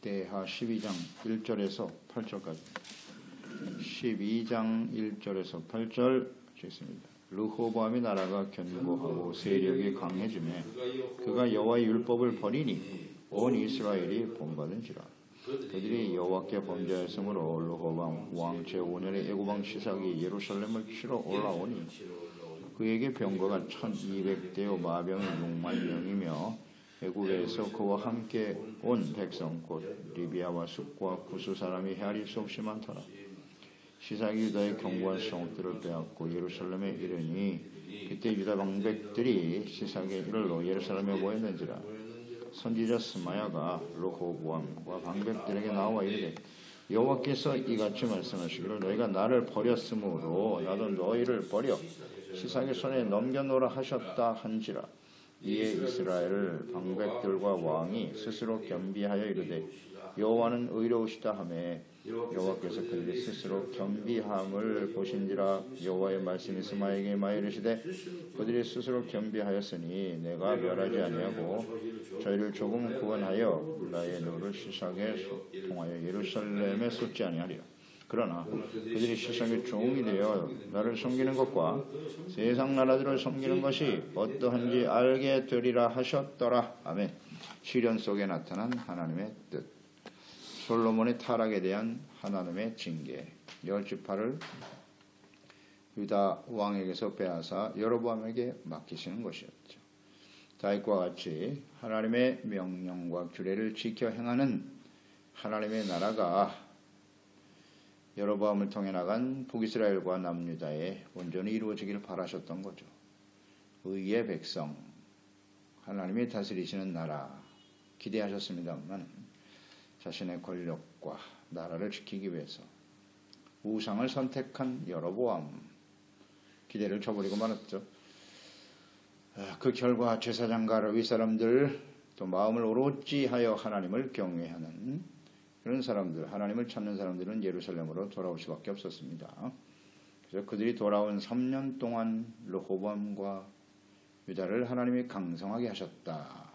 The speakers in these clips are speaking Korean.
대하 12장 1절에서 8절까지 12장 1절에서 8절 읽습니다. 르호보암의 나라가 견고하고 세력이 강해지매 그가 여호와의 율법을 버리니 온 이스라엘이 본받은지라 그들이 여호와께 범죄하였으므로 르호보암 왕 제5년에 애고방 시삭이 예루살렘을 치러 올라오니 그에게 병거가 1200대요 마병이 6만 명이며 애국에서 그와 함께 온 백성 곧 리비아와 숲과 구수 사람이 헤아릴 수 없이 많더라. 시삭이 유다의 견고한 성들을 빼앗고 예루살렘에 이르니 그때 유다 방백들이 시삭에 이르러 예루살렘에 모였는지라 선지자 스마야가 로호보암과 방백들에게 나와 이르되 여호와께서 이같이 말씀하시기를 너희가 나를 버렸으므로 나도 너희를 버려 시삭의 손에 넘겨놓으라 하셨다 한지라 이에 이스라엘 방백들과 왕이 스스로 겸비하여 이르되 여호와는 의로우시다 하매 여호와께서 그들이 스스로 겸비함을 보신지라 여호와의 말씀이 스마에게 마이르시되 그들이 스스로 겸비하였으니 내가 멸하지 아니하고 저희를 조금 구원하여 나의 노를 시삭에 통하여 예루살렘에 쏟지 아니하리라 그러나 그들이 세상의 종이 되어 나를 섬기는 것과 세상 나라들을 섬기는 것이 어떠한지 알게 되리라 하셨더라. 아멘. 시련 속에 나타난 하나님의 뜻. 솔로몬의 타락에 대한 하나님의 징계. 열 지파를 유다 왕에게서 빼앗아 여로보암에게 맡기시는 것이었죠. 다윗과 같이 하나님의 명령과 규례를 지켜 행하는 하나님의 나라가 여로보암을 통해 나간 북이스라엘과 남유다에 온전히 이루어지기를 바라셨던 거죠. 의의 백성, 하나님이 다스리시는 나라 기대하셨습니다만 자신의 권력과 나라를 지키기 위해서 우상을 선택한 여로보암 기대를 쳐버리고 말았죠. 아, 그 결과 제사장과 윗사람들 또 마음을 오롯지 하여 하나님을 경외하는 그런 사람들, 하나님을 찾는 사람들은 예루살렘으로 돌아올 수밖에 없었습니다. 그래서 그들이 돌아온 3년 동안 르호밤과 유다를 하나님이 강성하게 하셨다.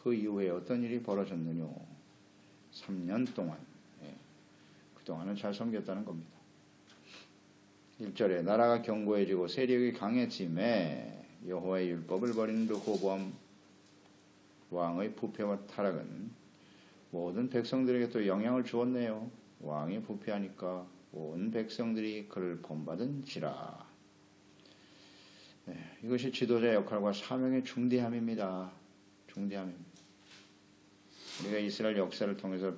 그 이후에 어떤 일이 벌어졌느냐? 3년 동안. 예, 그동안은 잘 섬겼다는 겁니다. 1절에 나라가 견고해지고 세력이 강해짐에 여호와의 율법을 버리는 르호보암 왕의 부패와 타락은 모든 백성들에게 또 영향을 주었네요. 왕이 부패하니까 온 백성들이 그를 본받은지라. 네, 이것이 지도자 역할과 사명의 중대함입니다. 중대함입니다. 우리가 이스라엘 역사를 통해서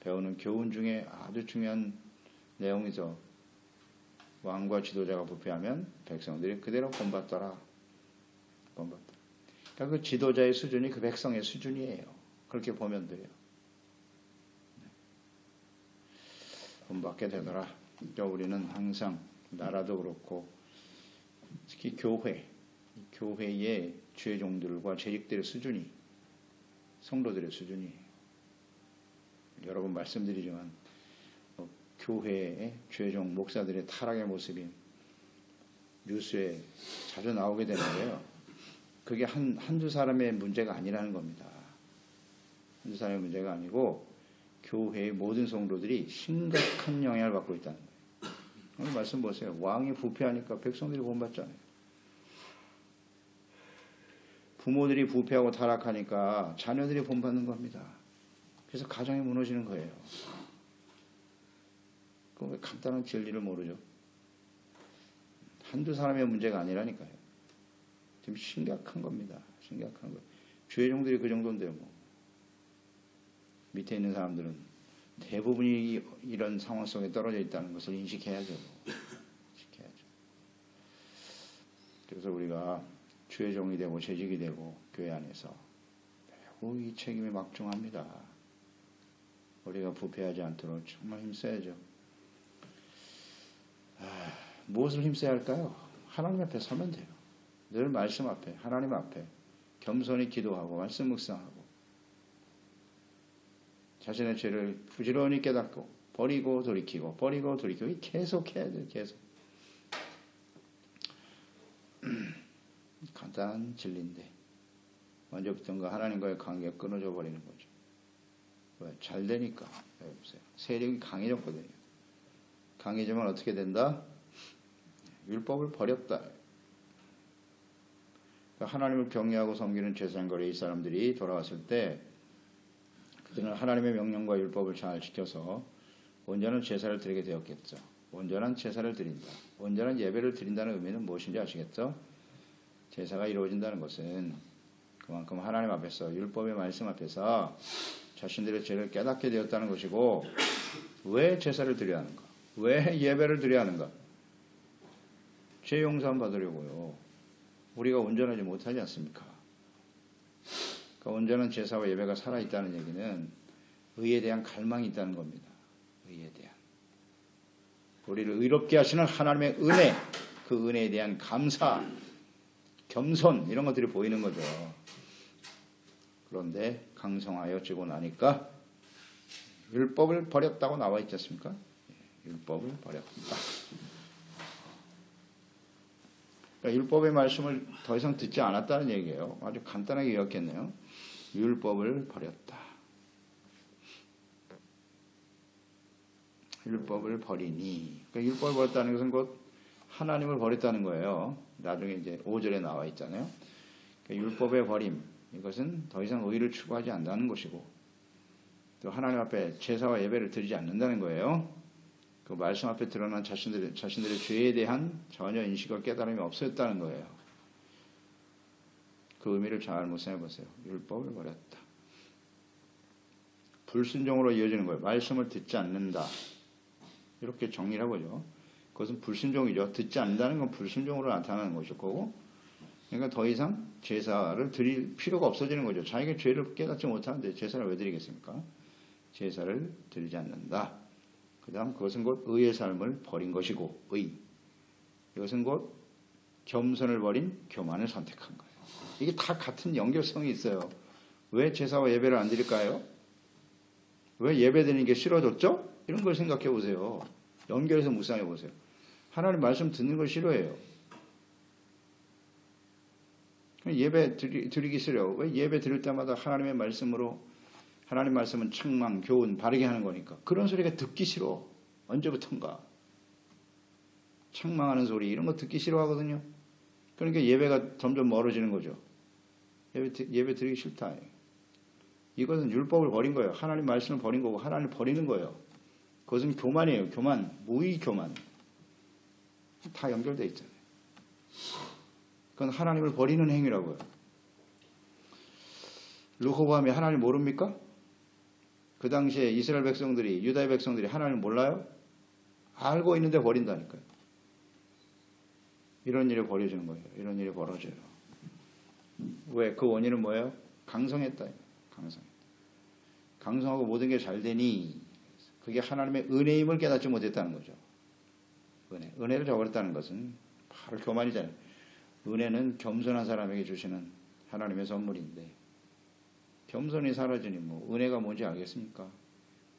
배우는 교훈 중에 아주 중요한 내용이죠. 왕과 지도자가 부패하면 백성들이 그대로 본받더라. 본받더라. 그러니까 그 지도자의 수준이 그 백성의 수준이에요. 그렇게 보면 돼요. 본받게 되더라. 그러니까 우리는 항상 나라도 그렇고 특히 교회, 교회의 죄종들과 재직들의 수준이 성도들의 수준이 여러 번 말씀드리지만 뭐 교회의 죄종 목사들의 타락의 모습이 뉴스에 자주 나오게 되는데요. 그게 한, 한두 사람의 문제가 아니라는 겁니다. 한두 사람의 문제가 아니고 교회의 모든 성도들이 심각한 영향을 받고 있다는 거예요. 오늘 말씀 보세요. 왕이 부패하니까 백성들이 본받잖아요. 부모들이 부패하고 타락하니까 자녀들이 본받는 겁니다. 그래서 가정이 무너지는 거예요. 그왜 간단한 진리를 모르죠? 한두 사람의 문제가 아니라니까요. 지금 심각한 겁니다. 심각한 거. 주의종들이 그 정도인데요, 뭐. 밑에 있는 사람들은 대부분이 이런 상황 속에 떨어져 있다는 것을 인식해야죠. 인식해야죠. 그래서 우리가 주의 종이 되고 재직이 되고 교회 안에서 매우 이 책임이 막중합니다. 우리가 부패하지 않도록 정말 힘써야죠. 아, 무엇을 힘써야 할까요? 하나님 앞에 서면 돼요. 늘 말씀 앞에, 하나님 앞에 겸손히 기도하고 말씀 묵상하고 자신의 죄를 부지런히 깨닫고 버리고 돌이키고 버리고 돌이키고 계속 해야 돼요. 계속. 간단한 진리인데 먼저부터가 하나님과의 관계가 끊어져 버리는 거죠. 왜? 잘 되니까. 왜 보세요. 세력이 강해졌거든요. 강해지면 어떻게 된다? 율법을 버렸다. 그러니까 하나님을 경외하고 섬기는 제사장거리 이 사람들이 돌아왔을 때 그들은 하나님의 명령과 율법을 잘 지켜서 온전한 제사를 드리게 되었겠죠. 온전한 제사를 드린다. 온전한 예배를 드린다는 의미는 무엇인지 아시겠죠? 제사가 이루어진다는 것은 그만큼 하나님 앞에서 율법의 말씀 앞에서 자신들의 죄를 깨닫게 되었다는 것이고 왜 제사를 드려야 하는가? 왜 예배를 드려야 하는가? 죄 용서함 받으려고요. 우리가 온전하지 못하지 않습니까? 그러니까 온전한 제사와 예배가 살아있다는 얘기는 의에 대한 갈망이 있다는 겁니다. 의에 대한. 우리를 의롭게 하시는 하나님의 은혜, 그 은혜에 대한 감사, 겸손, 이런 것들이 보이는 거죠. 그런데 강성하여 지고 나니까 율법을 버렸다고 나와 있지 않습니까? 율법을 버렸다. 그러니까 율법의 말씀을 더 이상 듣지 않았다는 얘기예요. 아주 간단하게 이렇겠네요. 율법을 버렸다. 율법을 버리니. 그러니까 율법을 버렸다는 것은 곧 하나님을 버렸다는 거예요. 나중에 이제 5절에 나와 있잖아요. 그러니까 율법의 버림. 이것은 더 이상 의를 추구하지 않는다는 것이고 또 하나님 앞에 제사와 예배를 드리지 않는다는 거예요. 그 말씀 앞에 드러난 자신들의, 자신들의 죄에 대한 전혀 인식과 깨달음이 없었다는 거예요. 그 의미를 잘 묵상해 보세요. 율법을 버렸다. 불순종으로 이어지는 거예요. 말씀을 듣지 않는다. 이렇게 정리를 하고죠. 그것은 불순종이죠. 듣지 않는다는 건 불순종으로 나타나는 것일 거고, 그러니까 더 이상 제사를 드릴 필요가 없어지는 거죠. 자기가 죄를 깨닫지 못하는데 제사를 왜 드리겠습니까? 제사를 드리지 않는다. 그 다음 그것은 곧 의의 삶을 버린 것이고, 의. 이것은 곧 겸손을 버린 교만을 선택한 거예요. 이게 다 같은 연결성이 있어요. 왜 제사와 예배를 안 드릴까요? 왜 예배 드리는 게 싫어졌죠? 이런 걸 생각해 보세요. 연결해서 묵상해 보세요. 하나님 말씀 듣는 걸 싫어해요. 예배 드리, 드리기 싫어요. 왜 예배 드릴 때마다 하나님의 말씀으로 하나님 말씀은 책망, 교훈, 바르게 하는 거니까. 그런 소리가 듣기 싫어. 언제부턴가. 책망하는 소리, 이런 거 듣기 싫어하거든요. 그러니까 예배가 점점 멀어지는 거죠. 예배, 예배 드리기 싫다. 이것은 율법을 버린 거예요. 하나님 말씀을 버린 거고, 하나님을 버리는 거예요. 그것은 교만이에요. 교만. 무의 교만. 다 연결되어 있잖아요. 그건 하나님을 버리는 행위라고요. 루호보암이 하나님 모릅니까? 그 당시에 이스라엘 백성들이 유다의 백성들이 하나님을 몰라요? 알고 있는데 버린다니까요. 이런 일이 벌어지는 거예요. 이런 일이 벌어져요. 왜? 그 원인은 뭐예요? 강성했다. 강성했다. 강성하고 모든 게 잘 되니 그게 하나님의 은혜임을 깨닫지 못했다는 거죠. 은혜. 은혜를 저버렸다는 것은 바로 교만이잖아요. 은혜는 겸손한 사람에게 주시는 하나님의 선물인데 겸손이 사라지니 뭐 은혜가 뭔지 알겠습니까?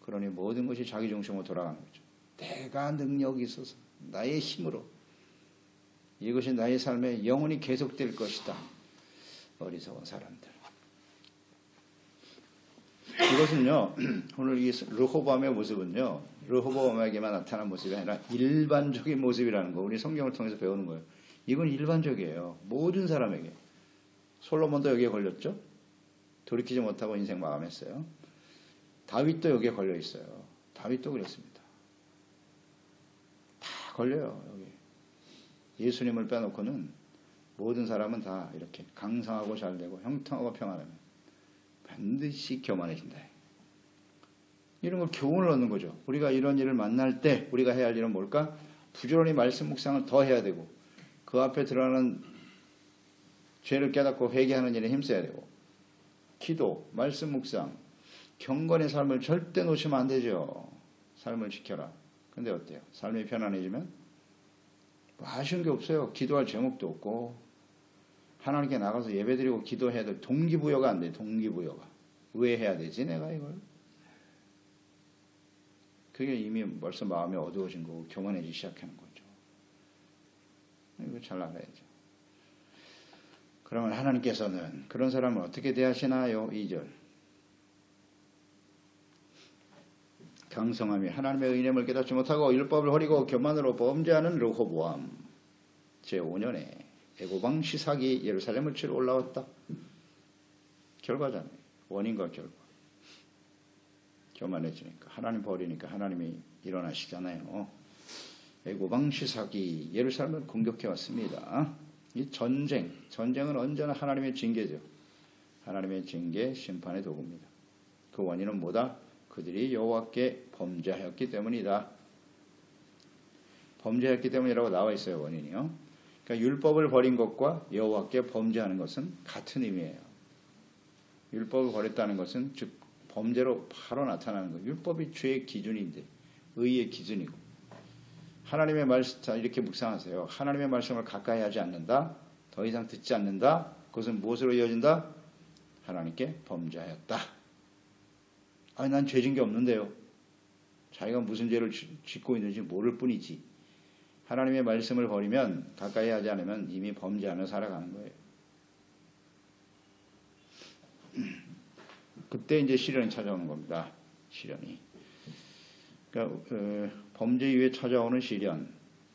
그러니 모든 것이 자기 중심으로 돌아가는 거죠. 내가 능력이 있어서 나의 힘으로 이것이 나의 삶에 영원히 계속될 것이다. 어리석은 사람들. 이것은요, 오늘 이 르호보암의 모습은요, 르호보암에게만 나타난 모습이 아니라 일반적인 모습이라는 거, 우리 성경을 통해서 배우는 거예요. 이건 일반적이에요. 모든 사람에게. 솔로몬도 여기에 걸렸죠? 돌이키지 못하고 인생 마감했어요. 다윗도 여기에 걸려 있어요. 다윗도 그랬습니다. 다 걸려요, 여기. 예수님을 빼놓고는 모든 사람은 다 이렇게 강성하고 잘되고 형통하고 평안하면 반드시 교만해진다. 이런 걸 교훈을 얻는 거죠. 우리가 이런 일을 만날 때 우리가 해야 할 일은 뭘까? 부지런히 말씀 묵상을 더 해야 되고 그 앞에 드러나는 죄를 깨닫고 회개하는 일에 힘써야 되고 기도, 말씀 묵상, 경건의 삶을 절대 놓치면 안 되죠. 삶을 지켜라. 근데 어때요? 삶이 편안해지면 뭐 아쉬운 게 없어요. 기도할 제목도 없고 하나님께 나가서 예배드리고 기도해야 될 동기부여가 안 돼. 동기부여가. 왜 해야 되지 내가 이걸? 그게 이미 벌써 마음이 어두워진 거고 교만해지기 시작하는 거예요. 이거 잘 알아야죠. 그러면 하나님께서는 그런 사람을 어떻게 대하시나요? 2절. 강성함이 하나님의 의념을 깨닫지 못하고 율법을 버리고 교만으로 범죄하는 르호보암 제5년에 애고방 시삭이 예루살렘을 치러 올라왔다. 결과잖아요. 원인과 결과. 교만해지니까 하나님 버리니까 하나님이 일어나시잖아요. 애고방 시삭이 예루살렘을 공격해 왔습니다. 이 전쟁, 전쟁은 언제나 하나님의 징계죠. 하나님의 징계, 심판의 도구입니다. 그 원인은 뭐다? 그들이 여호와께 범죄하였기 때문이다. 범죄했기 때문이라고 나와 있어요 원인이요. 그러니까 율법을 버린 것과 여호와께 범죄하는 것은 같은 의미예요. 율법을 버렸다는 것은 즉 범죄로 바로 나타나는 거. 율법이 죄의 기준인데 의의 기준이고 하나님의 말씀 자 이렇게 묵상하세요. 하나님의 말씀을 가까이 하지 않는다. 더 이상 듣지 않는다. 그것은 무엇으로 이어진다? 하나님께 범죄하였다. 아니 난 죄진 게 없는데요. 자기가 무슨 죄를 짓고 있는지 모를 뿐이지. 하나님의 말씀을 버리면 가까이 하지 않으면 이미 범죄하며 살아가는 거예요. 그때 이제 시련이 찾아오는 겁니다. 시련이. 그러니까 어, 범죄 이후에 찾아오는 시련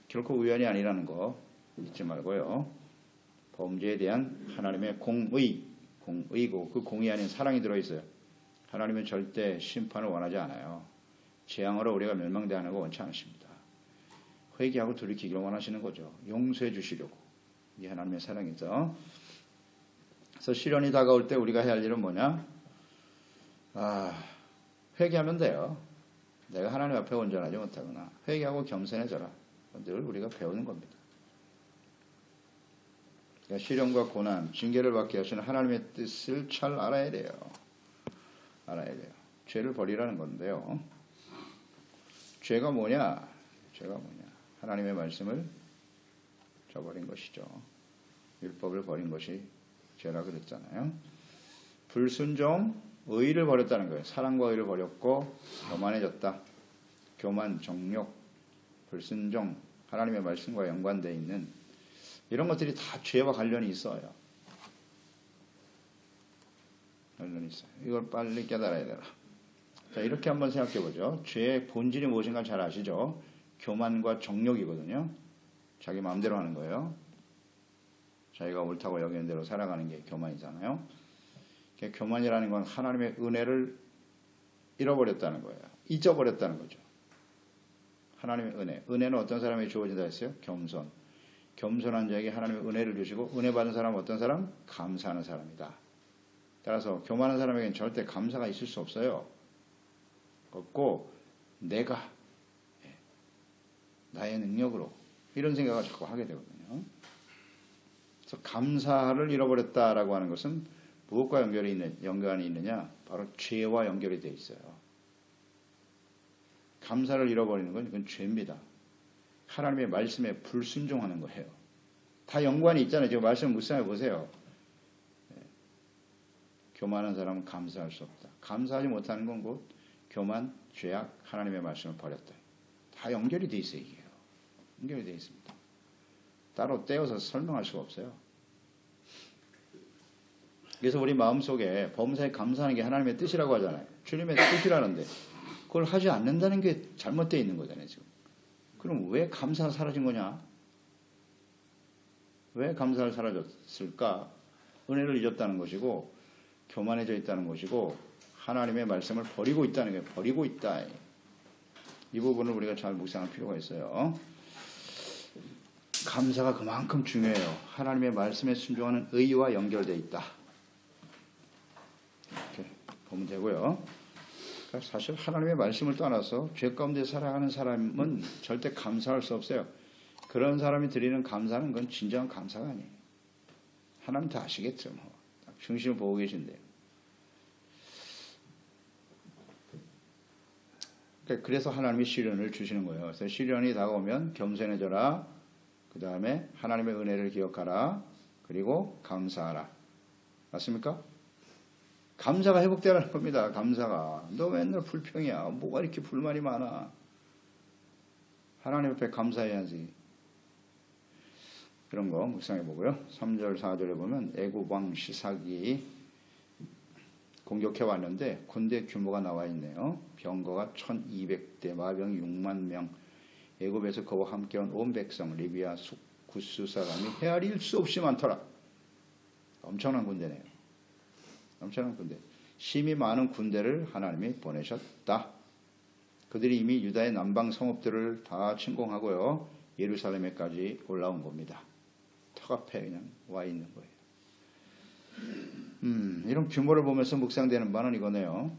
결코 우연이 아니라는 거 잊지 말고요. 범죄에 대한 하나님의 공의, 공의고 그 공의 안에 사랑이 들어있어요. 하나님은 절대 심판을 원하지 않아요. 재앙으로 우리가 멸망대하는 거 원치 않으십니다. 회개하고 돌이키기를 원하시는 거죠. 용서해 주시려고. 이 하나님의 사랑이죠. 그래서 시련이 다가올 때 우리가 해야 할 일은 뭐냐? 아, 회개하면 돼요. 내가 하나님 앞에 온전하지 못하거나 회개하고 겸손해져라. 늘 우리가 배우는 겁니다. 그러니까 시련과 고난, 징계를 받게 하시는 하나님의 뜻을 잘 알아야 돼요. 알아야 돼요. 죄를 버리라는 건데요. 죄가 뭐냐? 죄가 뭐냐? 하나님의 말씀을 저버린 것이죠. 율법을 버린 것이 죄라 그랬잖아요. 불순종, 의를 버렸다는 거예요. 사랑과 의를 버렸고 교만해졌다. 교만, 정욕, 불순종, 하나님의 말씀과 연관되어 있는 이런 것들이 다 죄와 관련이 있어요. 관련이 있어요. 이걸 빨리 깨달아야 되라. 자, 이렇게 한번 생각해 보죠. 죄의 본질이 무엇인가 잘 아시죠? 교만과 정욕이거든요. 자기 마음대로 하는 거예요. 자기가 옳다고 여기는 대로 살아가는 게 교만이잖아요. 교만이라는 건 하나님의 은혜를 잃어버렸다는 거예요. 잊어버렸다는 거죠. 하나님의 은혜. 은혜는 어떤 사람에게 주어진다 했어요? 겸손. 겸손한 자에게 하나님의 은혜를 주시고 은혜 받은 사람은 어떤 사람? 감사하는 사람이다. 따라서 교만한 사람에게는 절대 감사가 있을 수 없어요. 없고 내가 예, 나의 능력으로 이런 생각을 자꾸 하게 되거든요. 그래서 감사를 잃어버렸다라고 하는 것은 무엇과 연결이 있는 연관이 있느냐? 바로 죄와 연결이 되어 있어요. 감사를 잃어버리는 건 이건 죄입니다. 하나님의 말씀에 불순종하는 거예요. 다 연관이 있잖아요. 지금 말씀 묵상해 보세요. 예. 교만한 사람은 감사할 수 없다. 감사하지 못하는 건 곧 교만, 죄악, 하나님의 말씀을 버렸다. 다 연결이 돼 있어요, 이게요. 연결이 돼 있습니다. 따로 떼어서 설명할 수가 없어요. 그래서 우리 마음속에 범사에 감사하는 게 하나님의 뜻이라고 하잖아요. 주님의 뜻이라는데 그걸 하지 않는다는 게 잘못되어 있는 거잖아요, 지금. 그럼 왜 감사가 사라진 거냐? 왜 감사를 사라졌을까? 은혜를 잊었다는 것이고 교만해져 있다는 것이고 하나님의 말씀을 버리고 있다는 게 버리고 있다. 이 부분을 우리가 잘 묵상할 필요가 있어요. 감사가 그만큼 중요해요. 하나님의 말씀에 순종하는 의와 연결되어 있다. 이렇게 보면 되고요. 그러니까 사실 하나님의 말씀을 떠나서 죄 가운데 살아가는 사람은 절대 감사할 수 없어요. 그런 사람이 드리는 감사는 건 진정한 감사가 아니에요. 하나님 다 아시겠죠. 뭐. 중심을 보고 계신데요. 그러니까 그래서 하나님이 시련을 주시는 거예요. 그래서 시련이 다가오면 겸손해져라. 그 다음에 하나님의 은혜를 기억하라. 그리고 감사하라. 맞습니까? 감사가 회복되라는 겁니다. 감사가. 너 맨날 불평이야. 뭐가 이렇게 불만이 많아. 하나님 앞에 감사해야지. 그런 거 묵상해 보고요. 3절, 4절에 보면 애고방 시사기 공격해 왔는데 군대 규모가 나와 있네요. 병거가 1200대, 마병 6만 명, 애굽에서 그와 함께 온온 백성, 리비아 수, 구스 사람이 헤아릴 수 없이 많더라. 엄청난 군대네요. 엄청난 군대. 심히 많은 군대를 하나님이 보내셨다. 그들이 이미 유다의 남방 성읍들을 다 침공하고요. 예루살렘에까지 올라온 겁니다. 턱 앞에 그냥 와 있는 거예요. 음, 이런 규모를 보면서 묵상되는 바는 이거네요.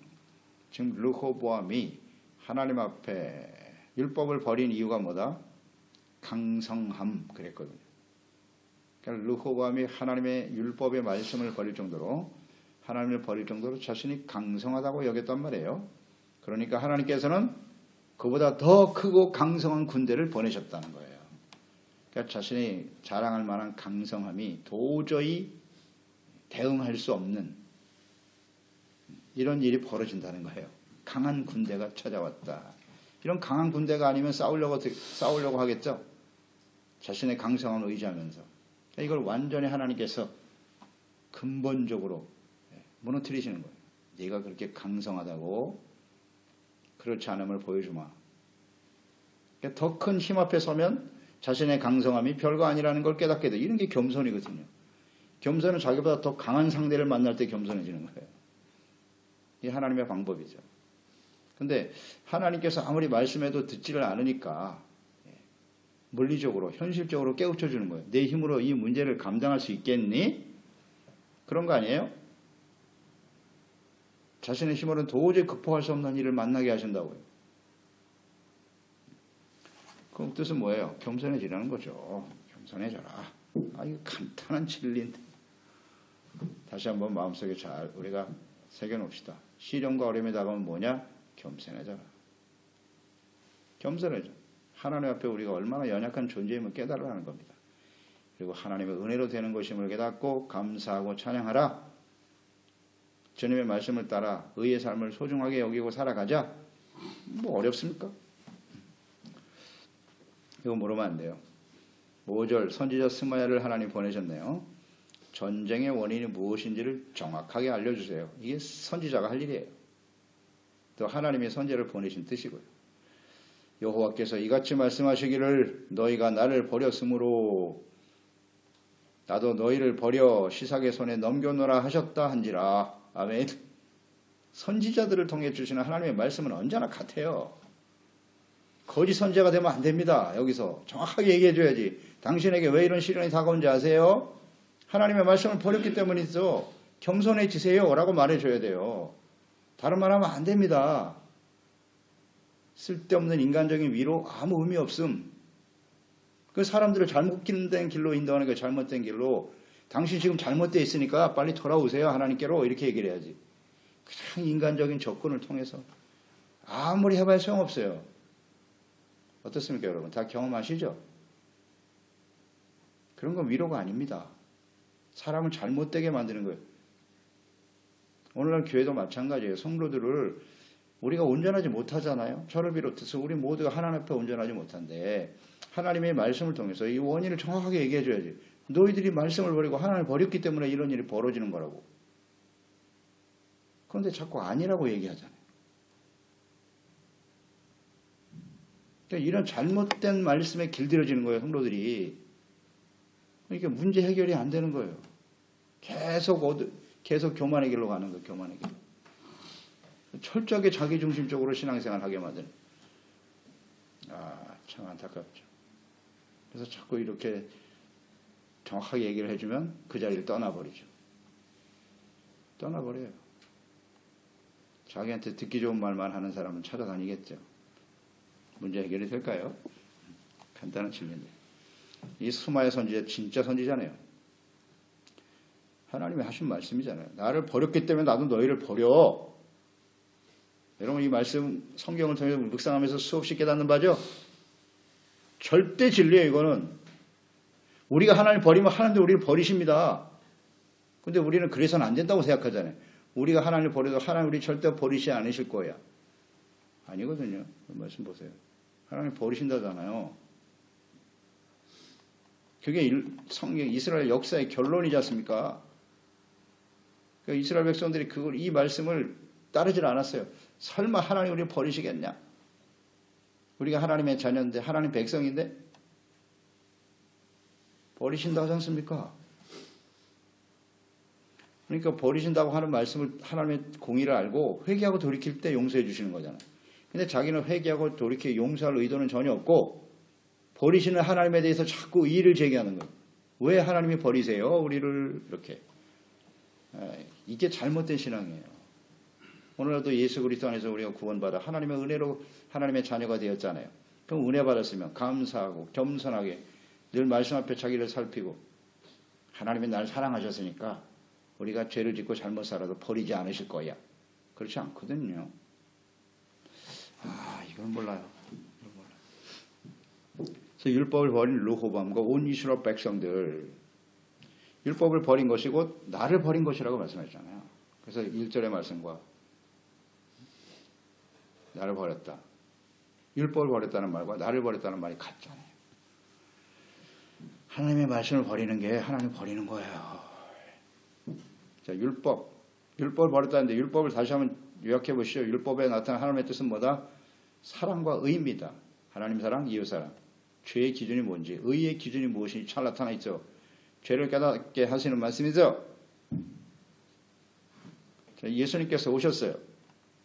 지금 르호보암이 하나님 앞에 율법을 버린 이유가 뭐다? 강성함 그랬거든요. 그러니까 르호보암이 하나님의 율법의 말씀을 버릴 정도로 하나님을 버릴 정도로 자신이 강성하다고 여겼단 말이에요. 그러니까 하나님께서는 그보다 더 크고 강성한 군대를 보내셨다는 거예요. 그러니까 자신이 자랑할 만한 강성함이 도저히 대응할 수 없는 이런 일이 벌어진다는 거예요. 강한 군대가 찾아왔다. 이런 강한 군대가 아니면 싸우려고 싸우려고 하겠죠. 자신의 강성함을 의지하면서 이걸 완전히 하나님께서 근본적으로 무너뜨리시는 거예요. 네가 그렇게 강성하다고 그렇지 않음을 보여주마. 그러니까 더큰 힘 앞에 서면 자신의 강성함이 별거 아니라는 걸 깨닫게 돼. 이런 게 겸손이거든요. 겸손은 자기보다 더 강한 상대를 만날 때 겸손해지는 거예요. 이 하나님의 방법이죠. 근데 하나님께서 아무리 말씀해도 듣지를 않으니까 예, 물리적으로, 현실적으로 깨우쳐 주는 거예요. 내 힘으로 이 문제를 감당할 수 있겠니? 그런 거 아니에요? 자신의 힘으로는 도저히 극복할 수 없는 일을 만나게 하신다고요. 그 뜻은 뭐예요? 겸손해지라는 거죠. 겸손해져라. 아, 이거 간단한 진리인데. 다시 한번 마음속에 잘 우리가 새겨놓읍시다. 시련과 어려움이 다가오면 뭐냐? 겸손해져라. 겸손해져. 하나님 앞에 우리가 얼마나 연약한 존재임을 깨달으라는 겁니다. 그리고 하나님의 은혜로 되는 것임을 깨닫고 감사하고 찬양하라. 주님의 말씀을 따라 의의 삶을 소중하게 여기고 살아가자. 뭐 어렵습니까? 이거 모르면 안 돼요. 5절 선지자 스마야를 하나님 보내셨네요. 전쟁의 원인이 무엇인지를 정확하게 알려주세요. 이게 선지자가 할 일이에요. 또 하나님의 선제를 보내신 뜻이고요. 여호와께서 이같이 말씀하시기를 너희가 나를 버렸으므로 나도 너희를 버려 시삭의 손에 넘겨놓으라 하셨다 한지라. 아멘. 선지자들을 통해 주시는 하나님의 말씀은 언제나 같아요. 거짓 선제가 되면 안 됩니다. 여기서 정확하게 얘기해 줘야지. 당신에게 왜 이런 시련이 다가온지 아세요? 하나님의 말씀을 버렸기 때문이죠. 겸손해지세요. 라고 말해줘야 돼요. 다른 말 하면 안 됩니다. 쓸데없는 인간적인 위로 아무 의미 없음. 그 사람들을 잘못된 길로 인도하는 게 잘못된 길로 당신 지금 잘못되어 있으니까 빨리 돌아오세요. 하나님께로 이렇게 얘기를 해야지. 그냥 인간적인 접근을 통해서 아무리 해봐야 소용없어요. 어떻습니까, 여러분? 다 경험하시죠? 그런 건 위로가 아닙니다. 사람을 잘못되게 만드는 거예요. 오늘날 교회도 마찬가지예요. 성도들을 우리가 온전하지 못하잖아요. 저를 비롯해서 우리 모두가 하나님 앞에 온전하지 못한데 하나님의 말씀을 통해서 이 원인을 정확하게 얘기해 줘야지. 너희들이 말씀을 버리고 하나님을 버렸기 때문에 이런 일이 벌어지는 거라고. 그런데 자꾸 아니라고 얘기하잖아요. 그러니까 이런 잘못된 말씀에 길들여지는 거예요, 성도들이. 그러니까 문제 해결이 안 되는 거예요. 계속 어드, 계속 교만의 길로 가는 거예요. 교만의 길로. 철저하게 자기중심적으로 신앙생활 하게 만드는. 아, 참 안타깝죠. 그래서 자꾸 이렇게 정확하게 얘기를 해주면 그 자리를 떠나버리죠. 떠나버려요. 자기한테 듣기 좋은 말만 하는 사람은 찾아다니겠죠. 문제 해결이 될까요? 간단한 질문인데. 이 수마의 선지자 진짜 선지자네요. 하나님이 하신 말씀이잖아요. 나를 버렸기 때문에 나도 너희를 버려. 여러분 이 말씀 성경을 통해서 묵상하면서 수없이 깨닫는 바죠. 절대 진리예요 이거는. 우리가 하나님 버리면 하나님도 우리를 버리십니다. 근데 우리는 그래서는 안 된다고 생각하잖아요. 우리가 하나님을 버려도 하나님 우리 절대 버리지 않으실 거야. 아니거든요. 그 말씀 보세요. 하나님 버리신다잖아요. 그게 성경 이스라엘 역사의 결론이지 않습니까? 그 이스라엘 백성들이 그걸 이 말씀을 따르질 않았어요. 설마 하나님 우리를 버리시겠냐? 우리가 하나님의 자녀인데 하나님 백성인데 버리신다 하지 않습니까? 그러니까 버리신다고 하는 말씀을 하나님의 공의를 알고 회개하고 돌이킬 때 용서해 주시는 거잖아요. 근데 자기는 회개하고 돌이켜 용서할 의도는 전혀 없고 버리시는 하나님에 대해서 자꾸 이의를 제기하는 거예요. 왜 하나님이 버리세요? 우리를 이렇게. 에, 이게 잘못된 신앙이에요. 오늘날도 예수 그리스도 안에서 우리가 구원받아 하나님의 은혜로 하나님의 자녀가 되었잖아요. 그럼 은혜 받았으면 감사하고 겸손하게 늘 말씀 앞에 자기를 살피고 하나님이 나를 사랑하셨으니까 우리가 죄를 짓고 잘못 살아도 버리지 않으실 거야. 그렇지 않거든요. 아, 이건 몰라요. 그래서 율법을 버린 르호밤과 온 이스라엘 백성들 율법을 버린 것이 곧 나를 버린 것이라고 말씀하셨잖아요. 그래서 1절의 말씀과 나를 버렸다. 율법을 버렸다는 말과 나를 버렸다는 말이 같잖아요. 하나님의 말씀을 버리는 게 하나님 버리는 거예요. 자, 율법. 율법을 버렸다는데 율법을 다시 한번 요약해 보시죠. 율법에 나타난 하나님의 뜻은 뭐다? 사랑과 의입니다. 하나님 사랑, 이웃 사랑. 죄의 기준이 뭔지, 의의 기준이 무엇인지 잘 나타나 있죠. 죄를 깨닫게 하시는 말씀이죠. 자, 예수님께서 오셨어요.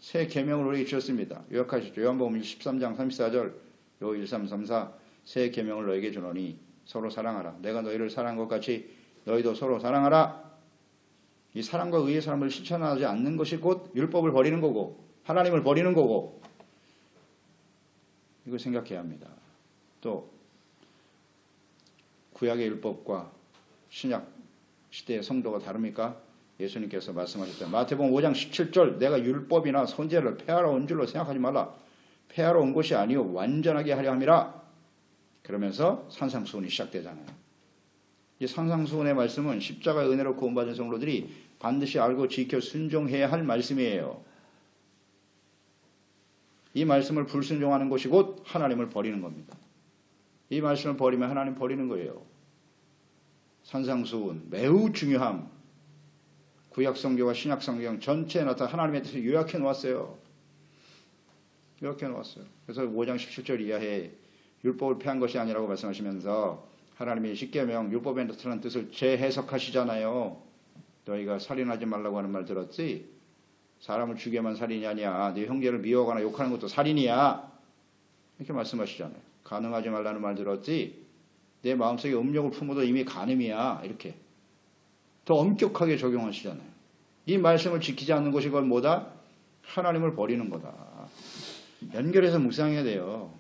새 계명을 우리에게 주셨습니다. 요약하시죠. 요한복음 13장 34절 요 1334, 새 계명을 너에게 주노니 서로 사랑하라. 내가 너희를 사랑한 것 같이 너희도 서로 사랑하라. 이 사랑과 의의 사람을 실천하지 않는 것이 곧 율법을 버리는 거고 하나님을 버리는 거고 이걸 생각해야 합니다. 또 구약의 율법과 신약 시대의 성도가 다릅니까? 예수님께서 말씀하셨다. 마태복음 5장 17절 내가 율법이나 선제를 폐하러 온 줄로 생각하지 말라. 폐하러 온 것이 아니요 완전하게 하려 함이라. 그러면서 산상수훈이 시작되잖아요. 이 산상수훈의 말씀은 십자가의 은혜로 구원받은 성도들이 반드시 알고 지켜 순종해야 할 말씀이에요. 이 말씀을 불순종하는 것이 곧 하나님을 버리는 겁니다. 이 말씀을 버리면 하나님 버리는 거예요. 산상수훈 매우 중요함. 구약성경과 신약성경 전체에 나타난 하나님의 뜻을 요약해 놓았어요. 요약해 놓았어요. 그래서 5장 17절 이하에 율법을 폐한 것이 아니라고 말씀하시면서 하나님이 십계명 율법에 나타난 뜻을 재해석하시잖아요. 너희가 살인하지 말라고 하는 말 들었지? 사람을 죽여만 살인이 아니야. 네 형제를 미워하거나 욕하는 것도 살인이야. 이렇게 말씀하시잖아요. 가능하지 말라는 말 들었지? 내 마음속에 음욕을 품어도 이미 간음이야. 이렇게. 더 엄격하게 적용하시잖아요. 이 말씀을 지키지 않는 것이 건 뭐다? 하나님을 버리는 거다. 연결해서 묵상해야 돼요.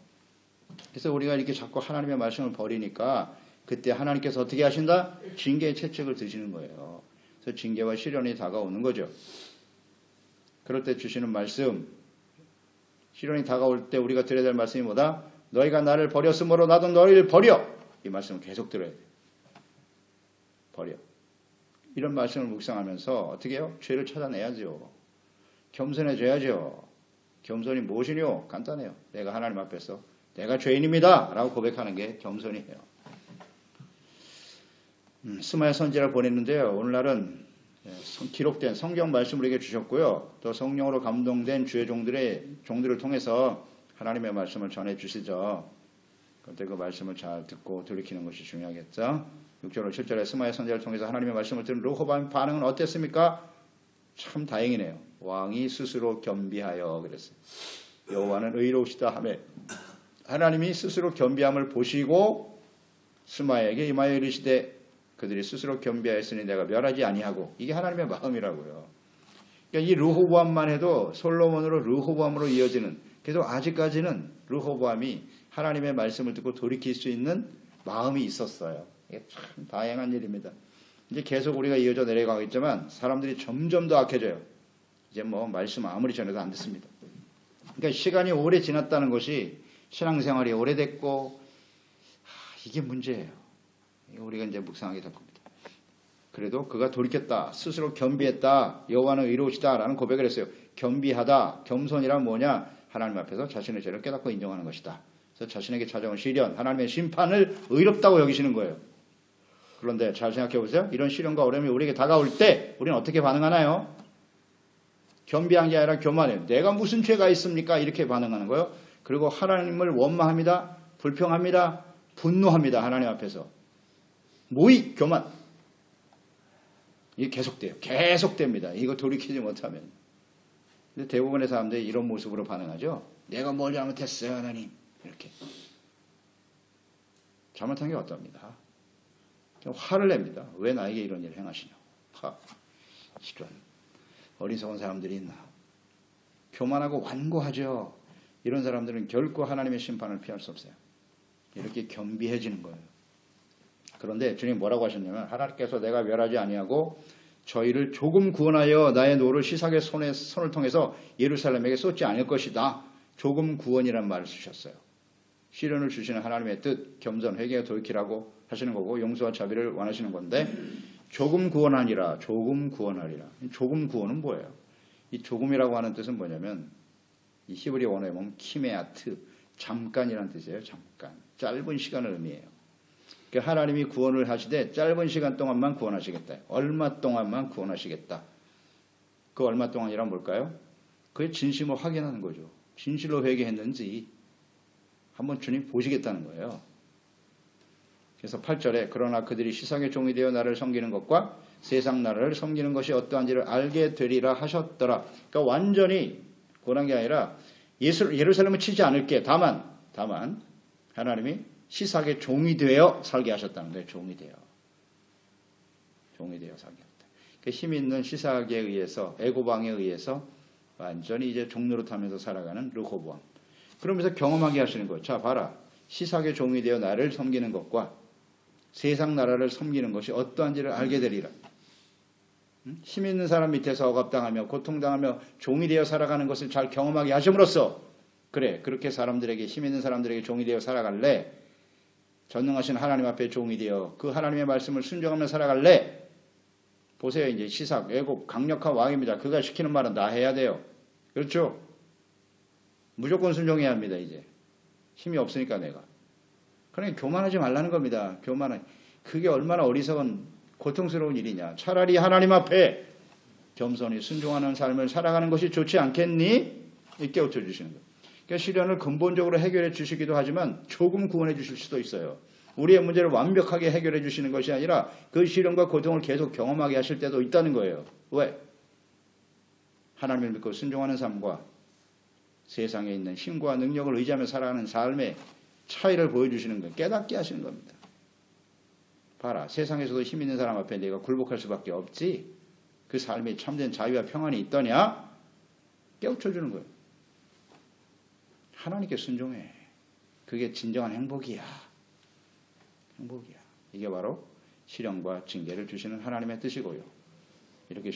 그래서 우리가 이렇게 자꾸 하나님의 말씀을 버리니까 그때 하나님께서 어떻게 하신다? 징계의 채찍을 드시는 거예요. 그래서 징계와 시련이 다가오는 거죠. 그럴 때 주시는 말씀, 시련이 다가올 때 우리가 드려야 될 말씀이 뭐다? 너희가 나를 버렸으므로 나도 너희를 버려. 이 말씀을 계속 들어야 돼. 버려. 이런 말씀을 묵상하면서 어떻게 해요? 죄를 찾아내야죠. 겸손해져야죠. 겸손이 무엇이뇨? 간단해요. 내가 하나님 앞에서 내가 죄인입니다. 라고 고백하는 게 겸손이에요. 음, 스마야 선지를 보냈는데요. 오늘날은 예, 기록된 성경 말씀을 우리에게 주셨고요. 또 성령으로 감동된 주의 종들의 종들을 통해서 하나님의 말씀을 전해 주시죠. 그때 그 말씀을 잘 듣고 돌이키는 것이 중요하겠죠. 6절로 7절에 스마야 선지를 통해서 하나님의 말씀을 들은 르호밤 반응은 어땠습니까? 참 다행이네요. 왕이 스스로 겸비하여 그랬어요. 여호와는 의로우시다 하매 하나님이 스스로 겸비함을 보시고 스마에게 임하여 이르시되 그들이 스스로 겸비하였으니 내가 멸하지 아니하고 이게 하나님의 마음이라고요. 그러니까 이 르호보암만 해도 솔로몬으로 르호보암으로 이어지는 계속 아직까지는 르호보암이 하나님의 말씀을 듣고 돌이킬 수 있는 마음이 있었어요. 이게 참 다양한 일입니다. 이제 계속 우리가 이어져 내려가겠지만 사람들이 점점 더 악해져요. 이제 뭐 말씀 아무리 전해도 안 듣습니다. 그러니까 시간이 오래 지났다는 것이 신앙생활이 오래됐고 이게 문제예요. 우리가 이제 묵상하게 될 겁니다. 그래도 그가 돌이켰다. 스스로 겸비했다. 여호와는 의로우시다라는 고백을 했어요. 겸비하다. 겸손이란 뭐냐? 하나님 앞에서 자신의 죄를 깨닫고 인정하는 것이다. 그래서 자신에게 찾아온 시련, 하나님의 심판을 의롭다고 여기시는 거예요. 그런데 잘 생각해 보세요. 이런 시련과 어려움이 우리에게 다가올 때 우리는 어떻게 반응하나요? 겸비한 게 아니라 교만해요. 내가 무슨 죄가 있습니까? 이렇게 반응하는 거예요. 그리고 하나님을 원망합니다. 불평합니다. 분노합니다. 하나님 앞에서. 모의 교만. 이게 계속돼요. 계속됩니다. 이거 돌이키지 못하면. 근데 대부분의 사람들이 이런 모습으로 반응하죠. 내가 뭘 잘못했어요, 하나님. 이렇게. 잘못한 게 어떻습니다. 화를 냅니다. 왜 나에게 이런 일을 행하시냐. 화. 이런 어리석은 사람들이 있나. 교만하고 완고하죠. 이런 사람들은 결코 하나님의 심판을 피할 수 없어요. 이렇게 겸비해지는 거예요. 그런데 주님 뭐라고 하셨냐면 하나님께서 내가 멸하지 아니하고 저희를 조금 구원하여 나의 노를 시삭의 손에, 손을 통해서 예루살렘에게 쏟지 않을 것이다. 조금 구원이란 말을 쓰셨어요. 시련을 주시는 하나님의 뜻, 겸손, 회개가 돌이키라고 하시는 거고 용서와 자비를 원하시는 건데 조금 구원하니라, 조금 구원하리라. 조금 구원은 뭐예요? 이 조금이라고 하는 뜻은 뭐냐면 이 히브리 원어에 보면 키메아트, 잠깐이라는 뜻이에요. 잠깐. 짧은 시간을 의미해요. 그러니까 하나님이 구원을 하시되 짧은 시간 동안만 구원하시겠다. 얼마 동안만 구원하시겠다. 그 얼마 동안이란 뭘까요? 그의 진심을 확인하는 거죠. 진실로 회개했는지 한번 주님 보시겠다는 거예요. 그래서 8절에 그러나 그들이 시상의 종이 되어 나를 섬기는 것과 세상 나라를 섬기는 것이 어떠한지를 알게 되리라 하셨더라. 그러니까 완전히 고난 게 아니라 예수, 예루살렘을 치지 않을게. 다만, 다만 하나님이 시삭의 종이 되어 살게 하셨다는 거예요. 종이 되어. 종이 되어 살게 했다. 그 힘 있는 시삭에 의해서 애고방에 의해서 완전히 이제 종로로 타면서 살아가는 르호보암. 그러면서 경험하게 하시는 거예요. 자, 봐라. 시삭의 종이 되어 나를 섬기는 것과 세상 나라를 섬기는 것이 어떠한지를 알게 되리라. 힘 있는 사람 밑에서 억압당하며 고통당하며 종이 되어 살아가는 것을 잘 경험하게 하심으로써 그래 그렇게 사람들에게 힘 있는 사람들에게 종이 되어 살아갈래 전능하신 하나님 앞에 종이 되어 그 하나님의 말씀을 순종하며 살아갈래 보세요 이제 시삭 애굽 강력한 왕입니다 그가 시키는 말은 다 해야 돼요 그렇죠 무조건 순종해야 합니다 이제 힘이 없으니까 내가 그러니까 교만하지 말라는 겁니다 교만은 그게 얼마나 어리석은 고통스러운 일이냐. 차라리 하나님 앞에 겸손히 순종하는 삶을 살아가는 것이 좋지 않겠니? 이렇게 웃쳐 주시는 거예요. 그러니까 시련을 근본적으로 해결해 주시기도 하지만 조금 구원해 주실 수도 있어요. 우리의 문제를 완벽하게 해결해 주시는 것이 아니라 그 시련과 고통을 계속 경험하게 하실 때도 있다는 거예요. 왜? 하나님을 믿고 순종하는 삶과 세상에 있는 힘과 능력을 의지하며 살아가는 삶의 차이를 보여주시는 거예요. 깨닫게 하시는 겁니다. 봐라. 세상에서도 힘 있는 사람 앞에 내가 굴복할 수밖에 없지. 그 삶에 참된 자유와 평안이 있더냐? 깨우쳐 주는 거예요. 하나님께 순종해. 그게 진정한 행복이야. 행복이야. 이게 바로 시련과 징계를 주시는 하나님의 뜻이고요. 이렇게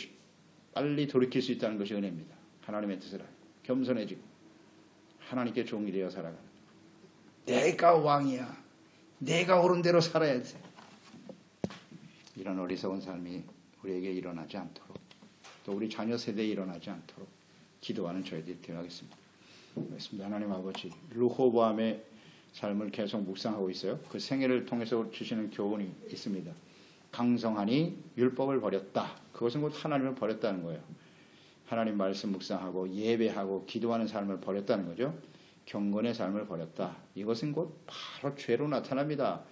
빨리 돌이킬 수 있다는 것이 은혜입니다. 하나님의 뜻을 겸손해지고 하나님께 종이 되어 살아가는 내가 왕이야. 내가 옳은 대로 살아야지. 이런 어리석은 삶이 우리에게 일어나지 않도록 또 우리 자녀 세대에 일어나지 않도록 기도하는 저희들이 되어가겠습니다. 말씀니다 하나님 아버지 루호보암의 삶을 계속 묵상하고 있어요. 그 생애를 통해서 주시는 교훈이 있습니다. 강성하니 율법을 버렸다. 그것은 곧 하나님을 버렸다는 거예요. 하나님 말씀 묵상하고 예배하고 기도하는 삶을 버렸다는 거죠. 경건의 삶을 버렸다. 이것은 곧 바로 죄로 나타납니다.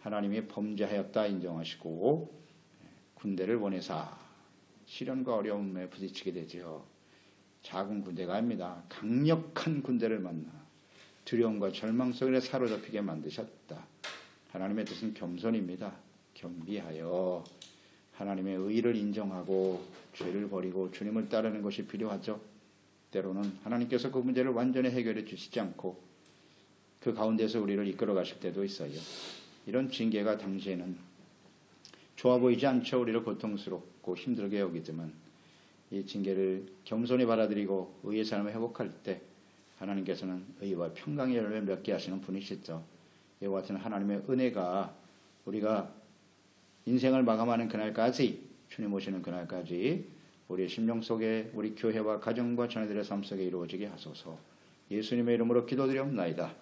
하나님이 범죄하였다 인정하시고 군대를 보내사 시련과 어려움에 부딪히게 되지요. 작은 군대가 아닙니다. 강력한 군대를 만나 두려움과 절망 속에 사로잡히게 만드셨다. 하나님의 뜻은 겸손입니다. 겸비하여 하나님의 의를 인정하고 죄를 버리고 주님을 따르는 것이 필요하죠. 때로는 하나님께서 그 문제를 완전히 해결해 주시지 않고 그 가운데서 우리를 이끌어 가실 때도 있어요. 이런 징계가 당시에는 좋아 보이지 않죠. 우리를 고통스럽고 힘들게 여기지만 이 징계를 겸손히 받아들이고 의의 삶을 회복할 때 하나님께서는 의와 평강의 열매 맺게 하시는 분이시죠. 이와 같은 하나님의 은혜가 우리가 인생을 마감하는 그날까지 주님 오시는 그날까지 우리의 심령 속에 우리 교회와 가정과 자녀들의 삶 속에 이루어지게 하소서 예수님의 이름으로 기도드리옵나이다.